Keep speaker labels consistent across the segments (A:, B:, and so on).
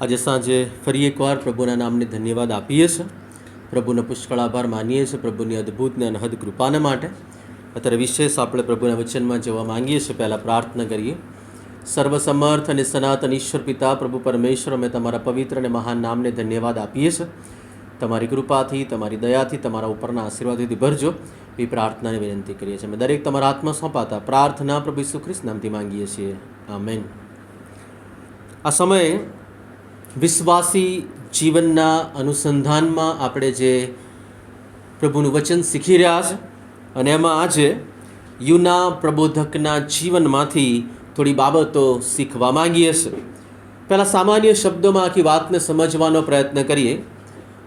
A: આજે સાંજે ફરી એકવાર પ્રભુના નામને ધન્યવાદ આપીએ છીએ. પ્રભુનો પુષ્કળ આભાર માનીએ છીએ. પ્રભુની અદ્ભુત ને અનહદ કૃપાને માટે. અત્યારે વિશેષ આપણે પ્રભુના વચનમાં જવા માંગીએ છીએ. પહેલાં પ્રાર્થના કરીએ. સર્વસમર્થ અને સનાતન ઈશ્વર પિતા, પ્રભુ પરમેશ્વર, અમે તમારા પવિત્ર અને મહાન નામને ધન્યવાદ આપીએ છીએ. તમારી કૃપાથી, તમારી દયાથી, તમારા ઉપરના આશીર્વાદથી ભરજો. એ પ્રાર્થનાને વિનંતી કરીએ છીએ. અમે દરેક તમારા આત્મા સોંપાતા પ્રાર્થના પ્રભુ ઈસુ ખ્રિસ્ત નામથી માંગીએ છીએ. આમેન. આ સમયે વિશ્વાસી જીવનના અનુસંધાનમાં આપણે જે પ્રભુનું વચન શીખી રહ્યા છે અને એમાં આજે યુના પ્રબોધકના જીવનમાંથી થોડી બાબતો શીખવા માંગીએ છીએ પહેલાં સામાન્ય શબ્દોમાં આખી વાતને સમજવાનો પ્રયત્ન કરીએ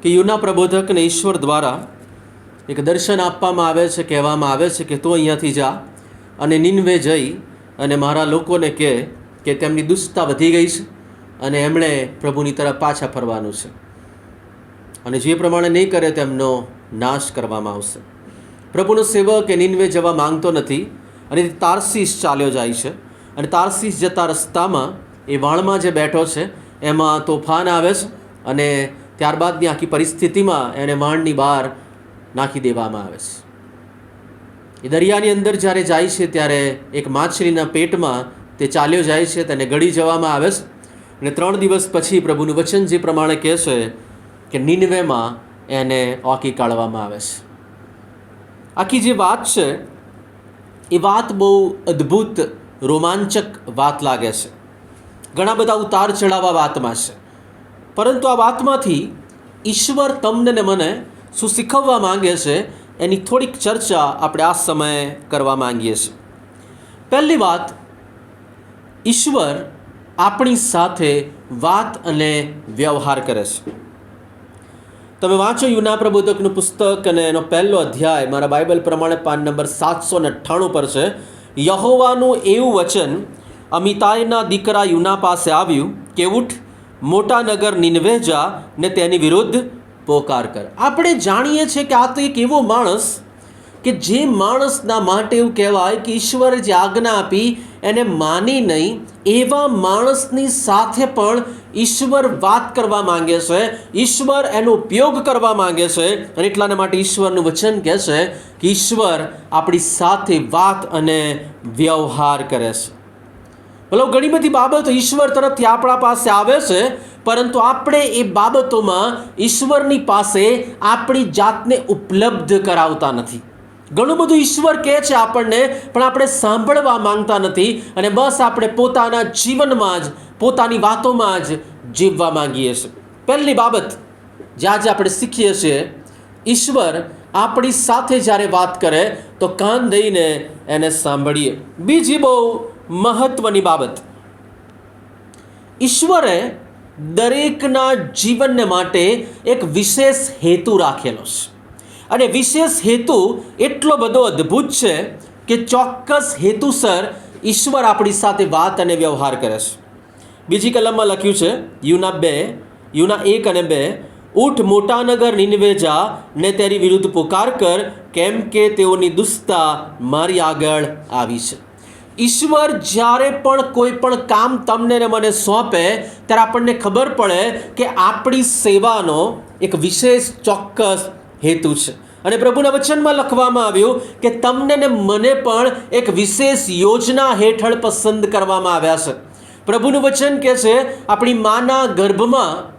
A: કે યુના પ્રબોધકને ઈશ્વર દ્વારા એક દર્શન આપવામાં આવે છે, કહેવામાં આવે છે કે તું અહીંયાથી જા અને નિન્વે જઈ અને મારા લોકોને કહે કે તેમની દુષ્ટતા વધી ગઈ છે. અને એમણે પ્રભુની તરફ પાછા ફરવાનું છે. અને જે પ્રમાણે નહીં કરે તેમનો નાશ કરવામાં આવશે. પ્રભુનો સેવક એ નિન્વે જવા માંગતો નથી અને તારસીસ ચાલ્યો જાય છે. અને તારસીસ જતા રસ્તામાં એ વાણમાં જે બેઠો છે, એમાં તોફાન આવે છે અને ત્યારબાદની આખી પરિસ્થિતિમાં એને વાણની બહાર નાખી દેવામાં આવે છે. એ દરિયાની અંદર જ્યારે જાય છે, ત્યારે એક માછલીના પેટમાં તે ચાલ્યો જાય છે, તેને ગળી જવામાં આવે છે અને ત્રણ દિવસ પછી પ્રભુનું વચન જે પ્રમાણે કહે છે કે નિનવેમાં એને ઓકી કાઢવામાં આવે છે. આખી જે વાત છે, એ વાત બહુ અદ્ભુત, રોમાંચક વાત લાગે છે. ઘણા બધા ઉતાર ચઢાવા વાતમાં છે. પરંતુ આ વાતમાંથી ઈશ્વર તમને ને મને શું શીખવવા માંગે છે, એની થોડીક ચર્ચા આપણે આ સમયે કરવા માંગીએ છીએ. પહેલી વાત, ઈશ્વર આપણી સાથે વાત અને વ્યવહાર કરે છે. તમે વાંચો યુના પ્રબોધકનું પુસ્તક અને એનો પહેલો અધ્યાય. મારા બાઇબલ પ્રમાણે પાન નંબર સાતસો ને અઠ્ઠાણું પર છે. યહોવાનું એવું વચન અમિતાયના દીકરા યુના પાસે આવ્યું કે ઉઠ, મોટા નગર નિનવે જા ને તેની વિરુદ્ધ પોકાર કર. આપણે જાણીએ છીએ કે આ તો એક એવો માણસ કે જે માણસના માટે એવું કહેવાય કે ઈશ્વરે જે આજ્ઞા આપી એને માની નહીં એવા માણસની સાથે પણ ઈશ્વર વાત કરવા માંગે છે, ઈશ્વર એનો ઉપયોગ કરવા માંગે છે અને એટલાના માટે ઈશ્વરનું વચન કહે છે કે ઈશ્વર આપણી સાથે વાત અને વ્યવહાર કરે છે. ભલે ઘણી બધી બાબતો ઈશ્વર તરફથી આપણા પાસે આવે છે, પરંતુ આપણે એ બાબતોમાં ઈશ્વરની પાસે આપણી જાતને ઉપલબ્ધ કરાવતા નથી. ઘણું બધું ઈશ્વર કહે છે આપણને, પણ આપણે સાંભળવા માંગતા નથી અને બસ આપણે પોતાના જીવનમાં જ, પોતાની વાતોમાં જ જીવવા માંગીએ છીએ. પહેલી બાબત, જે આજે આપણે શીખીએ છીએ, ઈશ્વર આપણી સાથે જ્યારે વાત કરે, તો કાન દઈને એને સાંભળીએ. બીજી બહુ મહત્વની બાબત, ઈશ્વરે દરેકના જીવનને માટે એક વિશેષ હેતુ રાખેલો છે. અને વિશેષ હેતુ એટલો બધો અદ્ભુત છે કે ચોક્કસ હેતુસર ઈશ્વર આપણી સાથે વાત અને વ્યવહાર કરે છે. બીજી કલમમાં લખ્યું છે, યુના બે, યુના એક અને બે ઉઠ મોટાનગર નિનવેજા ને તેની વિરુદ્ધ પુકાર કર, કેમ કે તેઓની દુસ્તા મારી આગળ આવી છે. ઈશ્વર જ્યારે પણ કોઈ પણ કામ તમને ને મને સોંપે, ત્યારે આપણને ખબર પડે કે આપણી સેવાનો એક વિશેષ ચોક્કસ હેતુ છે. અને પ્રભુના વચનમાં લખવામાં આવ્યું કે તમને ને મને પણ એક વિશેષ યોજના હેઠળ પસંદ કરવામાં આવ્યા છે. પ્રભુનું વચન કહે છે, આપણી માના ગર્ભમાં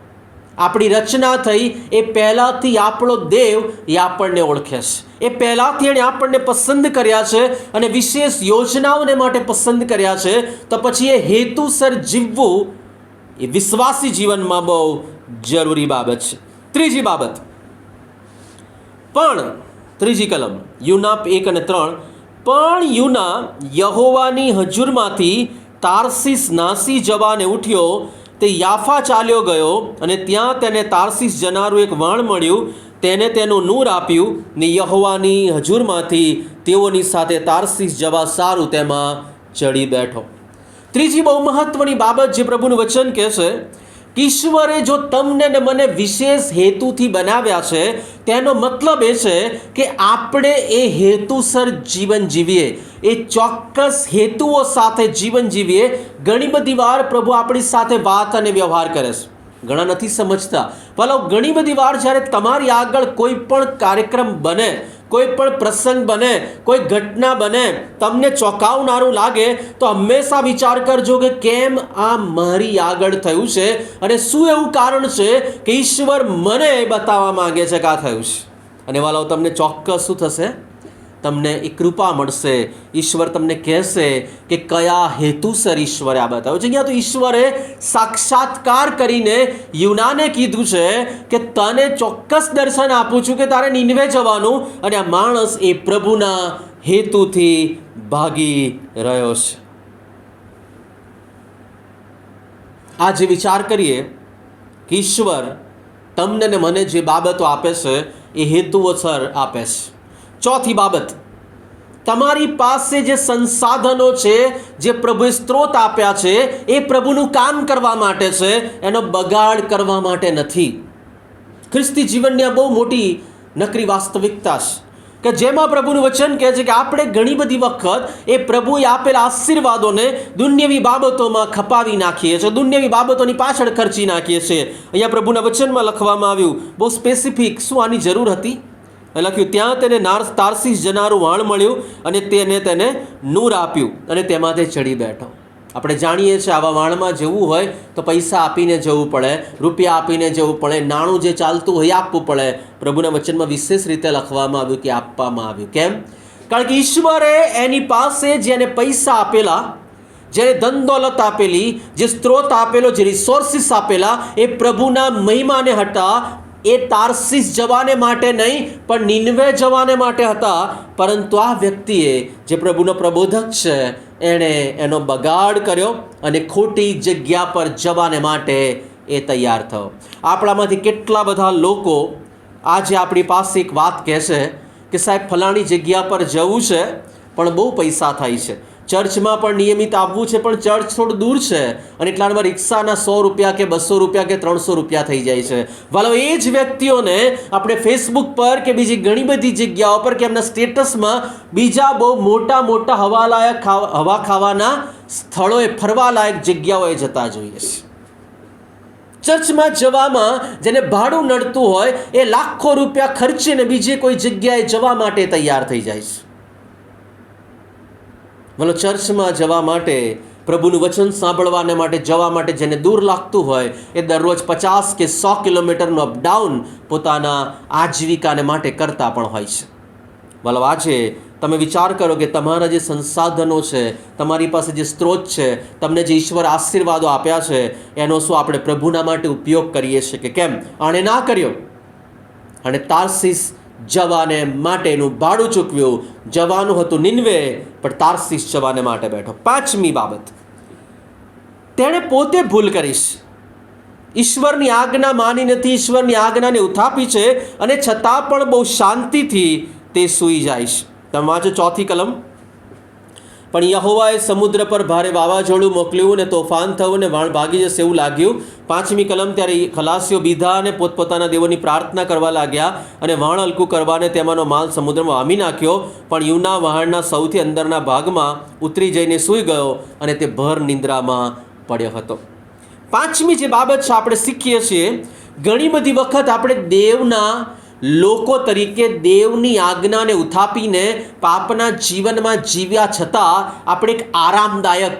A: આપણી રચના થઈ, એ પહેલાંથી આપણો દેવ એ આપણને ઓળખે છે. એ પહેલાંથી એણે આપણને પસંદ કર્યા છે અને વિશેષ યોજનાઓને માટે પસંદ કર્યા છે. તો પછી એ હેતુસર જીવવું એ વિશ્વાસી જીવનમાં બહુ જરૂરી બાબત છે. ત્રીજી બાબત પણ, ત્રીજી કલમ યુના એક અને ત્રણ, પણ યુના યહોવાની હજુરમાંથી તારસીસ નાસી જવાને ઉઠ્યો, તે યાફા ચાલ્યો ગયો અને ત્યાં તેને તારસીસ જનારું એક વણ મળ્યું, તેને તેનું નૂર આપ્યું ને યહોવાની હજુરમાંથી તેઓની સાથે તારસીસ જવા સારું તેમાં ચડી બેઠો. ત્રીજી બહુ મહત્વની બાબત જે પ્રભુનું વચન કહે છે કે ઈશ્વરે જો તમને ને મને વિશેષ હેતુથી બનાવ્યા છે, તેનો મતલબ એ છે કે આપણે એ હેતુસર જીવન જીવીએ. એ ચોક્કસ હેતુઓ સાથે જીવન જીવીએ. ઘણી બધી વાર પ્રભુ આપણી સાથે વાત અને વ્યવહાર કરે છે. ઘણા નથી સમજતા. ભલો, ઘણી બધી વાર જ્યારે તમારી આગળ કોઈ પણ કાર્યક્રમ બને કોઈ પણ પ્રસંગ બને, કોઈ ઘટના બને, તમને ચોંકાવનારું લાગે, તો હંમેશા વિચાર કરજો કે કેમ આ મારી આગળ થયું છે અને શું એવું કારણ છે કે ઈશ્વર મને બતાવવા માંગે છે કે આ થયું છે. અને વાલાઓ, તમને ચોક્કસ શું થશે? તમને એ કૃપા મળશે, ઈશ્વર તમને કહેશે કે કયા હેતુસર ઈશ્વરે આ બતાવ્યું છે. અહીંયા તો ઈશ્વરે સાક્ષાત્કાર કરીને યુનાને કીધું છે કે તને ચોક્કસ દર્શન આપું છું કે તારે નીનવે જવાનું અને આ માણસ એ પ્રભુના હેતુથી ભાગી રહ્યો છે. આજે વિચાર કરીએ કે ઈશ્વર તમને ને મને જે બાબતો આપે છે, એ હેતુઓસર આપે છે. ચોથી બાબત. તમારી પાસે જે સંસાધનો છે, જે પ્રભુએ સ્ત્રોત આપ્યા છે, એ પ્રભુનું કામ કરવા માટે છે, એનો બગાડ કરવા માટે નથી. ખ્રિસ્તી જીવનની આ બહુ મોટી નકરી વાસ્તવિકતા છે. કે જેમાં પ્રભુનું વચન કહે છે કે આપણે ઘણી બધી વખત એ પ્રભુએ આપેલા આશીર્વાદોને દુન્યવી બાબતોમાં ખપાવી નાખીએ છીએ, દુન્યવી બાબતોની પાછળ ખર્ચી નાખીએ છીએ. અહીંયા પ્રભુના વચનમાં લખવામાં આવ્યું, બહુ સ્પેસિફિક શું આની જરૂર હતી? લખ્યું, ત્યાં તેને નાર તારસીસ જનારું વાણ મળ્યું અને તેને તેને નૂર આપ્યું અને તેમાં તે ચડી બેઠો. આપણે જાણીએ છીએ આવા વાણમાં જવું હોય તો પૈસા આપીને જવું પડે, રૂપિયા આપીને જવું પડે, નાણું જે ચાલતું હોય આપવું પડે. પ્રભુના વચનમાં વિશેષ રીતે લખવામાં આવ્યું કે આપવામાં આવ્યું. કેમ? કારણ કે ઈશ્વરે એની પાસે જેને પૈસા આપેલા જેને ધન દોલત આપેલી, જે સ્ત્રોત આપેલો જે રિસોર્સિસ આપેલા, એ પ્રભુના મહિમાને હટા એ તારસીસ જવાને માટે નહીં, પણ નિન્વે જવાને માટે હતા. પરંતુ આ વ્યક્તિએ જે પ્રભુનો પ્રબોધક છે, એણે એનો બગાડ કર્યો અને ખોટી જગ્યા પર જવાને માટે એ તૈયાર થયો. આપણામાંથી કેટલા બધા લોકો આજે આપણી પાસે એક વાત કહેશે કે સાહેબ, ફલાણી જગ્યા પર જવું છે, પણ બહુ પૈસા થાય છે. ચર્ચમાં પણ નિયમિત આવવું છે, પણ ચર્ચ થોડું દૂર છે અને એટલામાં રિક્ષાના સો રૂપિયા કે બસો રૂપિયા કે ત્રણસો રૂપિયા થઈ જાય છે. વાલો, એ જ વ્યક્તિઓને આપણે ફેસબુક પર કે બીજી ઘણી બધી જગ્યાઓ પર કે એમના સ્ટેટસમાં બીજા બહુ મોટા મોટા હવાલાયક હવા ખાવાના સ્થળોએ ફરવાલાયક જગ્યાઓએ જતા જોઈએ છે. ચર્ચમાં જવામાં જેને ભાડું નડતું હોય એ લાખો રૂપિયા ખર્ચીને બીજે કોઈ જગ્યાએ જવા માટે તૈયાર થઈ જાય છે. બોલો ચર્ચમાં જવા માટે, પ્રભુનું વચન સાંભળવાને માટે જવા માટે જેને દૂર લાગતું હોય, એ દરરોજ પચાસ કે સો કિલોમીટરનું અપડાઉન પોતાના આજીવિકાને માટે કરતા પણ હોય છે. વલો આજે તમે વિચાર કરો કે તમારા જે સંસાધનો છે, તમારી પાસે જે સ્ત્રોત છે, તમને જે ઈશ્વર આશીર્વાદો આપ્યા છે, એનો શું આપણે પ્રભુના માટે ઉપયોગ કરીએ છીએ કે કેમ? આણે ના કર્યો? અને તારસીસ જવાને માટેનું ભાડું ચૂકવ્યું. જવાનું હતું નિન્વે, પણ તારસીસ જવાને માટે બેઠો. પાંચમી બાબત. તેણે પોતે ભૂલ કરીશ. ઈશ્વરની આજ્ઞા માની નથી, ઈશ્વરની આજ્ઞાને ઉથાપી છે અને છતાં પણ બહુ શાંતિથી તે સૂઈ છે. તમે વાંચો ચોથી કલમ. પણ યહોવાએ સમુદ્ર પર ભારે વાવાઝોડું મોકલ્યું ને તોફાન થયું અને વાણ ભાગી જશે એવું લાગ્યું. પાંચમી કલમ ત્યારે ખલાસીઓ બીધા અને પોતપોતાના દેવોની પ્રાર્થના કરવા લાગ્યા અને વાણ હલકું કરવાને તેમાંનો માલ સમુદ્રમાં વામી નાખ્યો. પણ યુના વહાણના સૌથી અંદરના ભાગમાં ઉતરી જઈને સૂઈ ગયો અને તે ભર નિંદ્રામાં પડ્યો હતો. પાંચમી જે બાબત છે, આપણે શીખીએ છીએ, ઘણી બધી વખત આપણે દેવના લોકો તરીકે દેવની આજ્ઞાને ઉથાપીને પાપના જીવનમાં જીવ્યા છતાં આપણે એક આરામદાયક,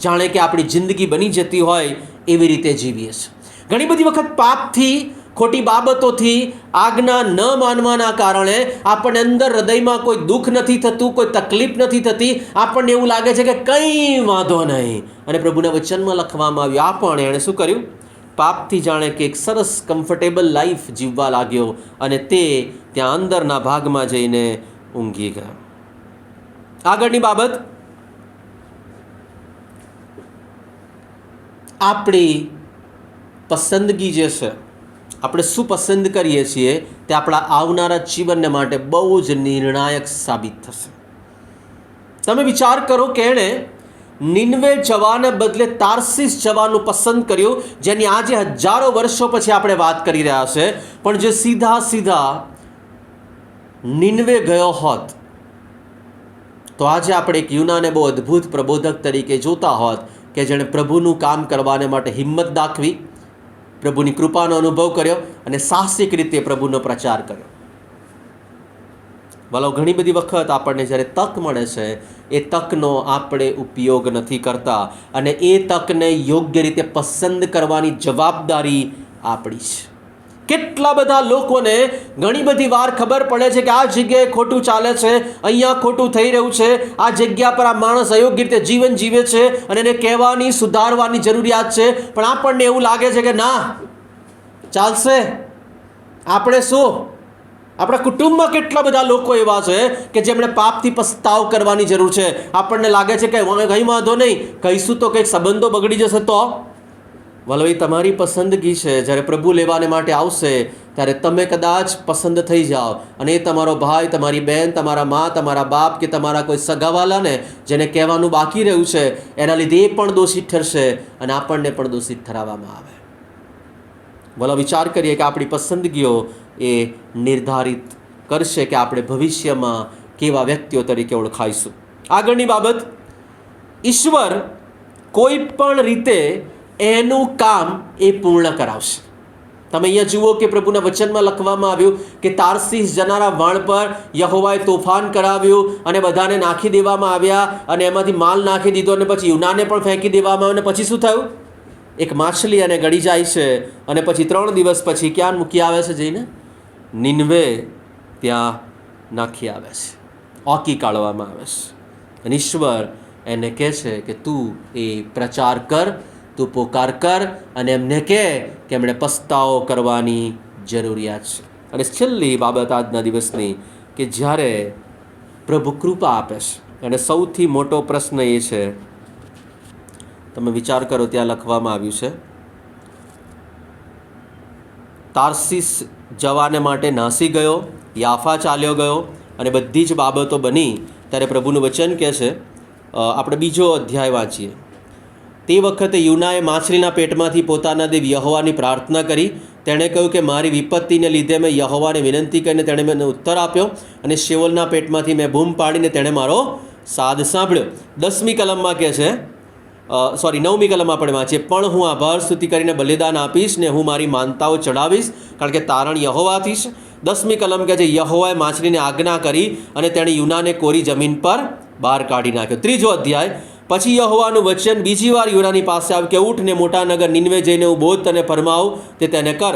A: જાણે કે આપણી જિંદગી બની જતી હોય એવી રીતે જીવીએ છીએ. ઘણી બધી વખત પાપથી, ખોટી બાબતોથી આજ્ઞા ન માનવાના કારણે આપણને અંદર હૃદયમાં કોઈ દુઃખ નથી થતું, કોઈ તકલીફ નથી થતી, આપણને એવું લાગે છે કે કંઈ વાંધો નહીં. અને પ્રભુના વચનમાં લખવામાં આવ્યું, આ પણ એણે શું કર્યું? પાપથી જાણે કે એક સરસ કમ્ફર્ટેબલ લાઈફ જીવવા લાગ્યો અને તે ત્યાં અંદરના ભાગમાં જઈને ઊંઘી ગયો. આગળની બાબત. આપણી પસંદગી જે છે, આપણે શું પસંદ કરીએ છીએ તે આપણા આવનારા જીવનને માટે બહુ જ નિર્ણાયક સાબિત થશે. તમે વિચાર કરો કે એણે નિન્વે જવાને બદલે તારસીસ જવાનું પસંદ કર્યું, જેની આજે હજારો વર્ષો પછી આપણે વાત કરી રહ્યા છે. પણ જે સીધા સીધા નિન્વે ગયો હોત, તો આજે આપણે એક યુનાને બહુ અદ્ભુત પ્રબોધક તરીકે જોતા હોત કે જેણે પ્રભુનું કામ કરવાને માટે હિંમત દાખવી, પ્રભુની કૃપાનો અનુભવ કર્યો અને સાહસિક રીતે પ્રભુનો પ્રચાર કર્યો. ભલો ઘણી બધી વખત આપણને જ્યારે તક મળે છે, એ તકનો આપણે ઉપયોગ નથી કરતા અને એ તકને યોગ્ય રીતે પસંદ કરવાની જવાબદારી આપણી છે. કેટલા બધા લોકોને ઘણી બધી વાર ખબર પડે છે કે આ જગ્યાએ ખોટું ચાલે છે, અહીંયા ખોટું થઈ રહ્યું છે, આ જગ્યા પર આ માણસ અયોગ્ય રીતે જીવન જીવે છે અને એને કહેવાની, સુધારવાની જરૂરિયાત છે, પણ આપણને એવું લાગે છે કે ના, ચાલશે, આપણે શું? આપણા કુટુંબમાં કેટલા બધા લોકો એવા છે કે જેમણે પાપથી પસ્તાવ કરવાની જરૂર છે. આપણને લાગે છે કે કંઈ વાંધો નહીં, કહીશું તો કંઈક સંબંધો બગડી જશે તો? વલો એ તમારી પસંદગી છે. જ્યારે પ્રભુ લેવાને માટે આવશે, ત્યારે તમે કદાચ પસંદ થઈ જાઓ. અને એ તમારો ભાઈ, તમારી બહેન તમારા મા, તમારા બાપ કે તમારા કોઈ સગાવાલાને જેને કહેવાનું બાકી રહ્યું છે, એના લીધે એ પણ દોષિત ઠરશે અને આપણને પણ દોષિત ઠરાવવામાં આવે. ભલો વિચાર કરીએ કે આપણી પસંદગીઓ એ નિર્ધારિત કરશે કે આપણે ભવિષ્યમાં કેવા વ્યક્તિઓ તરીકે ઓળખાઈશું. આગળની બાબત, ઈશ્વર કોઈ પણ રીતે એનું કામ એ પૂર્ણ કરાવશે. તમે અહીંયા જુઓ કે પ્રભુના વચનમાં લખવામાં આવ્યું કે તારસીસ જનારા વણ પર યહોવાએ તોફાન કરાવ્યું અને બધાને નાખી દેવામાં આવ્યા અને એમાંથી માલ નાખી દીધો અને પછી યુનાને પણ ફેંકી દેવામાં આવ્યો. અને પછી શું થયું? એક માછલી અને ગળી જાય છે અને પછી ત્રણ દિવસ પછી ક્યાં મૂકી આવે છે જઈને? નિનવે ત્યાં નાખી આવે છે ઓકી કાઢવામાં આવે છે. અને ઈશ્વર એને કહે છે કે તું એ પ્રચાર કર, તું પોકાર કર અને એમને કહે કે એમણે પસ્તાવો કરવાની જરૂરિયાત છે. અને છેલ્લી બાબત આજના દિવસની કે જ્યારે પ્રભુ કૃપા આપે છે, અને સૌથી મોટો પ્રશ્ન એ છે, તમે વિચાર કરો ત્યાં લખવામાં આવ્યું છે તારસીસ જવાને માટે નાસી ગયો, યાફા ચાલ્યો ગયો અને બધી જ બાબતો બની ત્યારે પ્રભુનું વચન કહે છે આપણે બીજો અધ્યાય વાંચીએ. તે વખતે યુનાએ માછલીના પેટમાંથી પોતાના દેવ યહોવાની પ્રાર્થના કરી. તેણે કહ્યું કે મારી વિપત્તિને લીધે મેં યહોવાને વિનંતી કરીને તેણે મને ઉત્તર આપ્યો અને શેવલના પેટમાંથી મેં બૂમ પાડીને તેણે મારો સાદ સાંભળ્યો. દસમી કલમમાં કહે છે સોરી નવમી કલમ આપણે વાંચીએ. પણ હું આભાર સ્તુતિ કરીને બલિદાન આપીશ ને હું મારી માનતાઓ ચડાવીશ, કારણ કે તારણ યહોવાથી છે. દસમી કલમ કે જે યહોવાએ માછલીને આજ્ઞા કરી અને તેણે યુનાને કોરી જમીન પર બહાર કાઢી નાખ્યો. ત્રીજો અધ્યાય, પછી યહોવાનું વચન બીજી વાર યુનાની પાસે આવ્યું કે ઊઠ ને મોટા નગર નિન્વે જઈને હું બોધ તને ફરમાવ, તે તેને કર.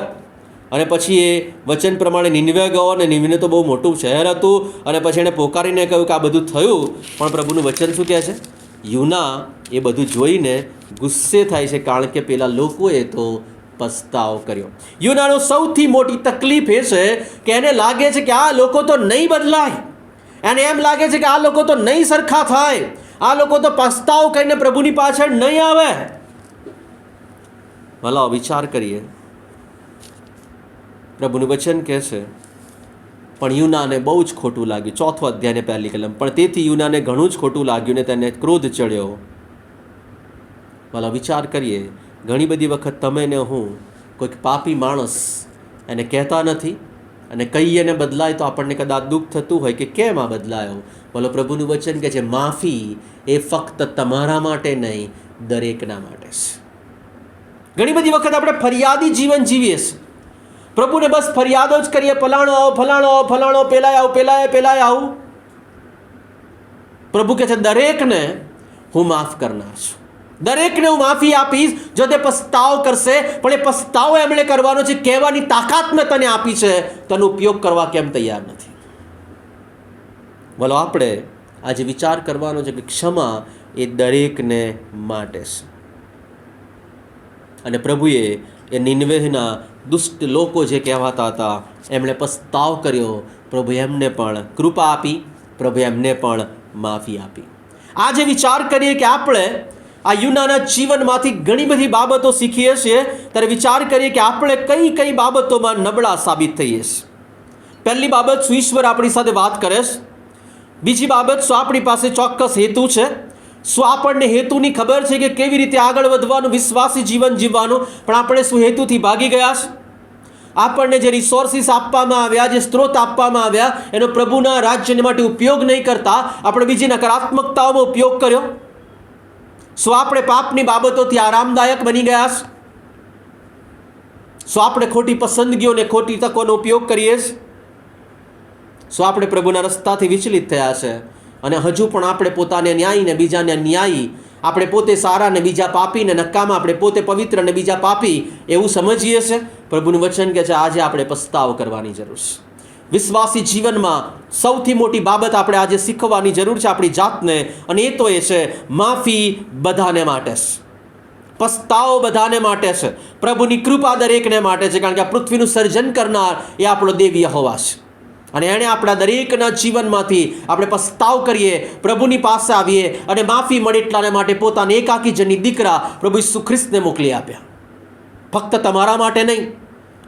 A: અને પછી એ વચન પ્રમાણે નિન્વે ગયો અને નિન્વે તો બહુ મોટું શહેર હતું. અને પછી એણે પોકારીને કહ્યું કે આ બધું થયું, પણ પ્રભુનું વચન શું કહે છે? યુના એ બધું જોઈને ગુસ્સે થાય છે કારણ કે પેલા લોકોએ તો પસ્તાવ કર્યો. યુનાનો સૌથી મોટી તકલીફ એ છે કે એને લાગે છે કે આ લોકો તો નહીં બદલાય. એને એમ લાગે છે કે આ લોકો તો નહીં સરખા થાય. આ લોકો તો પસ્તાવ કરીને પ્રભુની પાછળ નહીં આવે. ભલા વિચાર કરીએ. પ્રભુનું વચન કહે છે પણ યુનાને બહુ જ ખોટું લાગ્યું. ચોથો અધ્યાયને પહેલી કલમ. પણ તેથી યુનાને ઘણું જ ખોટું લાગ્યું ને તેને ક્રોધ ચડ્યો. ભલા વિચાર કરીએ. ઘણી બધી વખત તમે ને હું કોઈક પાપી માણસ એને કહેતા નથી અને કહીએ ને બદલાય તો આપણને કદાચ દુઃખ થતું હોય કે કેમ આ બદલાયો? બોલો, પ્રભુનું વચન કે છે, માફી એ ફક્ત તમારા માટે નહીં, દરેકના માટે છે. ઘણી બધી વખત આપણે ફરિયાદી જીવન જીવીએ છીએ. પ્રભુને બસ ફરિયાદો જ કરીએ, ફલાણો આવો ફલાણો આવો, ફલાણો, પેલાય આવું, પેલાય પેલાય આવું. પ્રભુ કહે છે, દરેકને હું માફ કરનાર છું. દરેકને હું માફી આપીશ જો તે પસ્તાવ કરશે, પણ એ પસ્તાવો એમણે કરવાનો છે, કહેવાની તાકાત મેં તને આપી છે, તેનો ઉપયોગ કરવા કેમ તૈયાર નથી? બોલો, આપણે આજે વિચાર કરવાનો છે કે ક્ષમા એ દરેકને માટે છે. અને પ્રભુએ એ નિન્વેહના દુષ્ટ લોકો જે કહેવાતા હતા, એમણે પસ્તાવ કર્યો. પ્રભુ એમને પણ કૃપા આપી, પ્રભુ એમને પણ માફી આપી. આજે વિચાર કરીએ કે આપણે આ યુનાના જીવનમાંથી ઘણી બધી બાબતો શીખીએ છીએ, ત્યારે વિચાર કરીએ કે આપણે કઈ કઈ બાબતોમાં નબળા સાબિત થઈએ છીએ. પહેલી બાબત શું? ઈશ્વર આપણી સાથે વાત કરે છે. બીજી બાબત શું? આપણી પાસે ચોક્કસ હેતુ છે. શું આપણને હેતુની ખબર છે કે કેવી રીતે આગળ વધવાનું, વિશ્વાસી જીવન જીવવાનું. પણ આપણે શું હેતુથી ભાગી ગયા છે? આપણને જે રિસોર્સિસ આપવામાં આવ્યા, જે સ્ત્રોત આપવામાં આવ્યા, એનો પ્રભુના રાજ્યને માટે ઉપયોગ નહીં કરતા, આપણે બીજી નકારાત્મકતાઓમાં ઉપયોગ કર્યો. શું આપણે પાપની બાબતોથી આરામદાયક બની ગયા છે. શું આપણે ખોટી પસંદગીઓ અને ખોટી તકોનો ઉપયોગ કરીએ છીએ. શું આપણે પ્રભુના રસ્તાથી વિચલિત થયા છે. અને હજુ પણ આપણે પોતાને ન્યાયી ને બીજાને ન્યાયી, આપણે પોતે સારા ને બીજા પાપી ને નક્કામાં આપણે પોતે પવિત્ર ને બીજા પાપી, એવું સમજીએ છે? પ્રભુનું વચન કે છે, આજે આપણે પસ્તાવ કરવાની જરૂર છે. વિશ્વાસી જીવનમાં સૌથી મોટી બાબત આપણે આજે શીખવાની જરૂર છે આપણી જાતને, અને એ તો એ છે, માફી બધાને માટે છે. પસ્તાવો બધાને માટે છે. પ્રભુની કૃપા દરેકને માટે છે, કારણ કે આ પૃથ્વીનું સર્જન કરનાર એ આપણો દેવીય હોવા છે. અને એણે આપણા દરેકના જીવનમાંથી આપણે પસ્તાવ કરીએ, પ્રભુની પાસે આવીએ અને માફી મળે એટલાને માટે પોતાને એકાકી જની દીકરા પ્રભુ ઈસુ ખ્રિસ્તને મોકલી આપ્યા. ફક્ત તમારા માટે નહીં,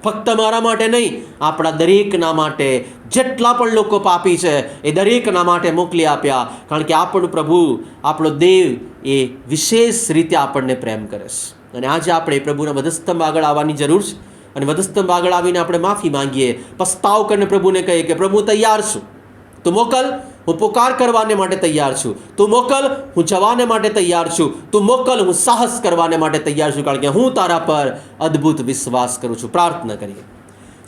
A: ફક્ત મારા માટે નહીં, આપણા દરેકના માટે જેટલા પણ લોકો પાપી છે એ દરેકના માટે મોકલી આપ્યા, કારણ કે આપણું પ્રભુ, આપણો દેવ એ વિશેષ રીતે આપણને પ્રેમ કરે છે. અને આજે આપણે પ્રભુના વધસ્તંભ આગળ આવવાની જરૂર છે. અને વધસ્તંભ આગળ આવીને આપણે માફી માંગીએ. પસ્તાવ કરીને પ્રભુને કહીએ કે પ્રભુ તૈયાર છું. તું મોકલ, હું પુકાર કરવાને માટે તૈયાર છું. તું મોકલ, હું જવાને માટે તૈયાર છું. તું મોકલ, હું સાહસ કરવાને માટે તૈયાર છું. કારણ કે હું તારા પર અદ્ભુત વિશ્વાસ કરું છું. પ્રાર્થના કરીએ.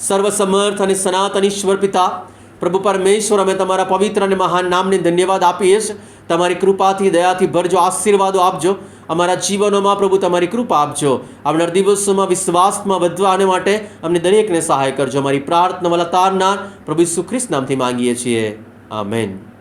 A: સર્વસમર્થ અને સનાતન ઈશ્વર પિતા, પ્રભુ પરમેશ્વર, અમે તમારા પવિત્ર અને મહાન નામને ધન્યવાદ આપીએ છીએ. તમારી કૃપાથી, દયાથી ભરજો, આશીર્વાદો આપજો. અમારા જીવનોમાં પ્રભુ તમારી કૃપા આપજો. આવનાર દિવસોમાં વિશ્વાસમાં વધવા આને માટે અમને દરેકને સહાય કરજો. અમારી પ્રાર્થના વલતારનાર પ્રભુ સુખ્રિસ્ત નામથી માંગીએ છીએ. આમેન.